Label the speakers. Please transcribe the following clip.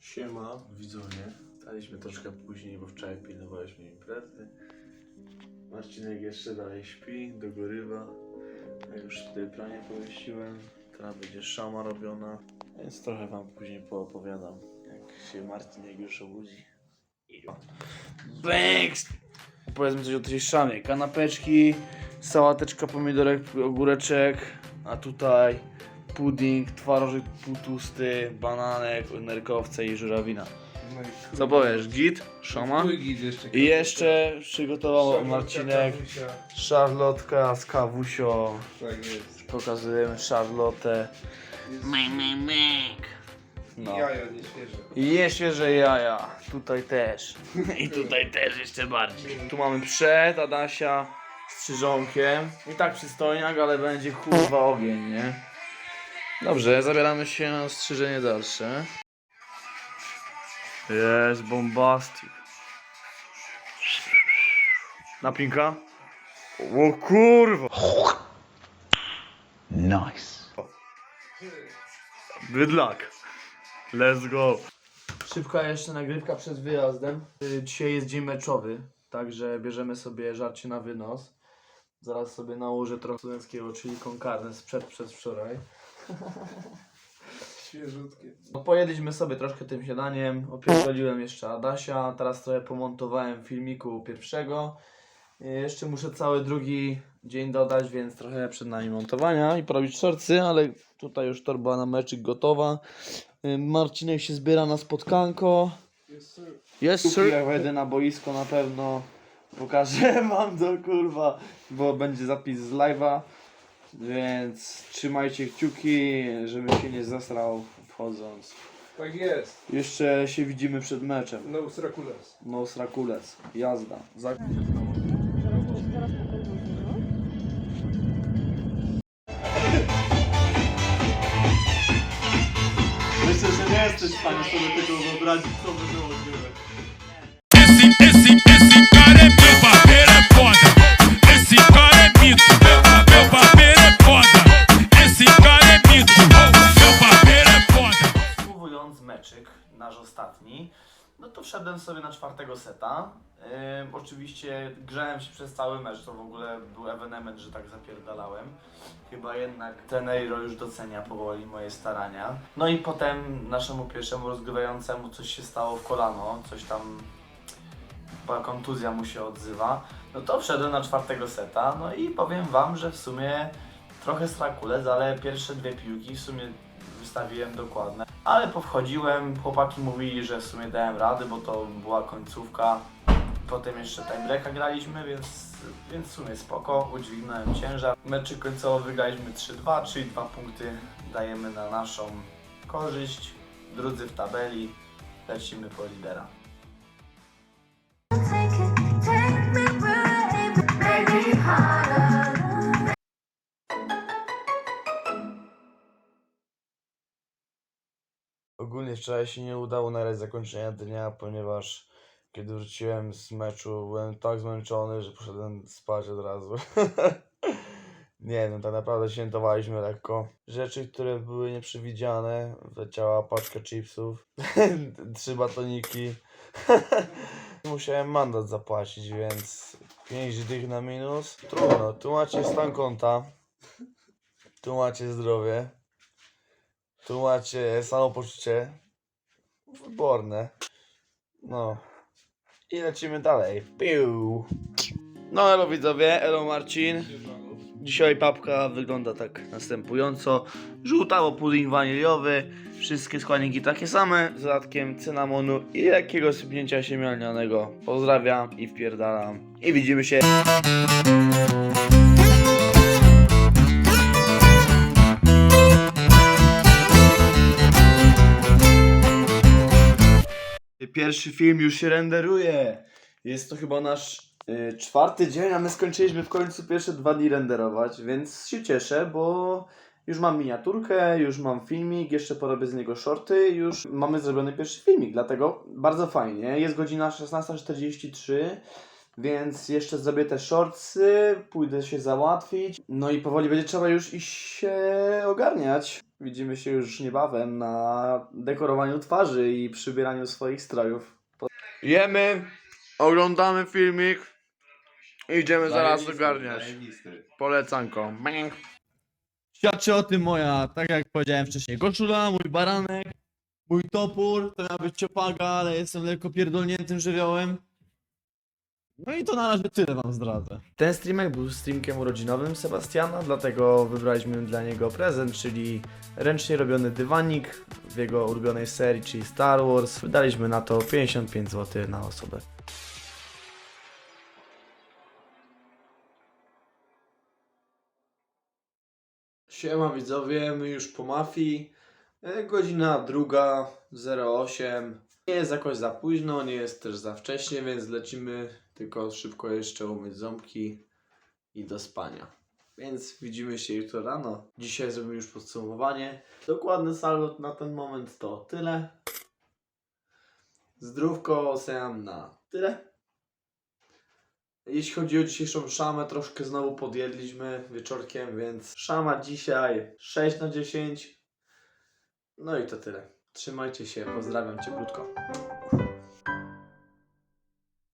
Speaker 1: Siema, widzowie. Staliśmy troszkę później, bo wczoraj pilnowaliśmy imprezy. Marcinek jeszcze dalej śpi, dogorywa. Ja już tutaj pranie powiesiłem. Teraz będzie szama robiona. Więc trochę wam później poopowiadam, jak się Marcinek już obudzi. Banks! Powiedzmy coś o tej szamie. Kanapeczki, sałateczka, pomidorek, ogóreczek, a tutaj pudding, twarożek półtusty, bananek, nerkowce i żurawina. Co powiesz, git? Szama?
Speaker 2: jeszcze.
Speaker 1: I jeszcze przygotował Marcinek szarlotka z kawusio.
Speaker 2: Tak jest.
Speaker 1: Pokazujemy szarlotę. No.
Speaker 2: Jaja nie świeże.
Speaker 1: I nieświeże jaja. Tutaj też. I tutaj też jeszcze bardziej. Tu mamy przed Adasia z krzyżonkiem. I tak przystojniak, ale będzie kurwa ogień, nie? Dobrze, zabieramy się na strzyżenie dalsze. Jest bombastic. Napinka? O kurwa!
Speaker 3: Nice.
Speaker 1: Good luck. Let's go. Szybka jeszcze nagrywka przed wyjazdem. Y, Dzisiaj jest dzień meczowy, także bierzemy sobie żarcie na wynos. Zaraz sobie nałożę trochę studenckiego, czyli konkarne sprzed przedwczoraj.
Speaker 2: Świeżutkie.
Speaker 1: No, pojedliśmy sobie troszkę tym śniadaniem, opierdoliłem jeszcze Adasia, teraz trochę pomontowałem filmiku pierwszego. Y, Jeszcze muszę cały drugi dzień dodać, więc trochę przed nami montowania i porobić szorcy, ale tutaj już torba na meczyk gotowa. Marcinek się zbiera na spotkanko.
Speaker 2: Jest sir.
Speaker 1: Jest sir. Jak wejdę na boisko na pewno pokażę wam to kurwa, bo będzie zapis z live'a. Więc trzymajcie kciuki, żebym się nie zasrał wchodząc.
Speaker 2: Tak jest.
Speaker 1: Jeszcze się widzimy przed meczem.
Speaker 2: No Srakules.
Speaker 1: No Srakulec. Jazda. Za... Myślę, że nie jesteś w stanie sobie tego wyobrazić, co by było gdyby.
Speaker 4: Esse, esse, esse cara é meu barbeiro é foda. Esse cara é mito. Meu barbeiro é foda. Esse cara é mito. Meu barbeiro é foda.
Speaker 1: Podsumowując meczyk, nasz ostatni, no to wszedłem sobie na czwartego seta. Ym, oczywiście grzałem się przez cały mecz, to w ogóle był ewenement, że tak zapierdalałem. Chyba jednak Teneiro już docenia powoli moje starania. No i potem naszemu pierwszemu rozgrywającemu coś się stało w kolano, coś tam chyba kontuzja mu się odzywa. No to wszedłem na czwartego seta, no i powiem wam, że w sumie trochę strakulec, ale pierwsze dwie piłki w sumie wystawiłem dokładne. Ale powchodziłem, chłopaki mówili, że w sumie dałem rady, bo to była końcówka. Potem jeszcze tiebreaka graliśmy, więc, więc w sumie spoko, udźwignąłem ciężar. Meczy końcowo wygraliśmy 3-2, czyli dwa punkty dajemy na naszą korzyść. Drudzy w tabeli, lecimy po lidera.
Speaker 5: Take it, take me it
Speaker 1: Ogólnie wczoraj się nie udało nagrać zakończenia dnia, ponieważ kiedy wróciłem z meczu byłem tak zmęczony, że poszedłem spać od razu. nie no, tak naprawdę świętowaliśmy lekko. Rzeczy, które były nieprzewidziane, wleciała paczka chipsów, trzy batoniki. Musiałem mandat zapłacić, więc 5 dych na minus. Trudno, tu macie stan konta, tu macie zdrowie. Tu macie samopoczucie. Wyborne. No. I lecimy dalej. Piu. No elo widzowie, elo Marcin. Dzisiaj papka wygląda tak następująco. Żółtawo pudding waniliowy. Wszystkie składniki takie same, z dodatkiem cynamonu i lekkiego sypnięcia siemialnianego. Pozdrawiam i wpierdalam. I widzimy się. Pierwszy film już się renderuje. Jest to chyba nasz y, czwarty dzień, a my skończyliśmy w końcu pierwsze dwa dni renderować, więc się cieszę, bo Już mam miniaturkę, już mam filmik, jeszcze porobię z niego shorty, już mamy zrobiony pierwszy filmik, dlatego bardzo fajnie. Jest godzina 16.43, więc jeszcze zrobię te shortsy, pójdę się załatwić, no i powoli będzie trzeba już iść się ogarniać. Widzimy się już niebawem na dekorowaniu twarzy i przybieraniu swoich strojów. Jemy, oglądamy filmik, idziemy zaraz ogarniać. Polecanko.
Speaker 3: Świadczy o tym moja, tak jak powiedziałem wcześniej, koszula, mój baranek, mój topór, to miała być ciopaga, ale jestem lekko pierdolniętym żywiołem. No i to na razie tyle wam zdradzę.
Speaker 1: Ten streamek był streamkiem urodzinowym Sebastiana, dlatego wybraliśmy dla niego prezent, czyli ręcznie robiony dywanik w jego ulubionej serii, czyli Star Wars. Wydaliśmy na to 55 zł na osobę. Siema widzowie, my już po mafii. E, Godzina druga, 08. Nie jest jakoś za późno, nie jest też za wcześnie, więc lecimy tylko szybko jeszcze umyć ząbki i do spania. Więc widzimy się jutro rano. Dzisiaj zrobimy już podsumowanie. Dokładny salut na ten moment to tyle. Zdrówko oceniam na tyle. Jeśli chodzi o dzisiejszą szamę, troszkę znowu podjedliśmy wieczorkiem, więc szama dzisiaj 6 na 10. No i to tyle. Trzymajcie się, pozdrawiam cieplutko.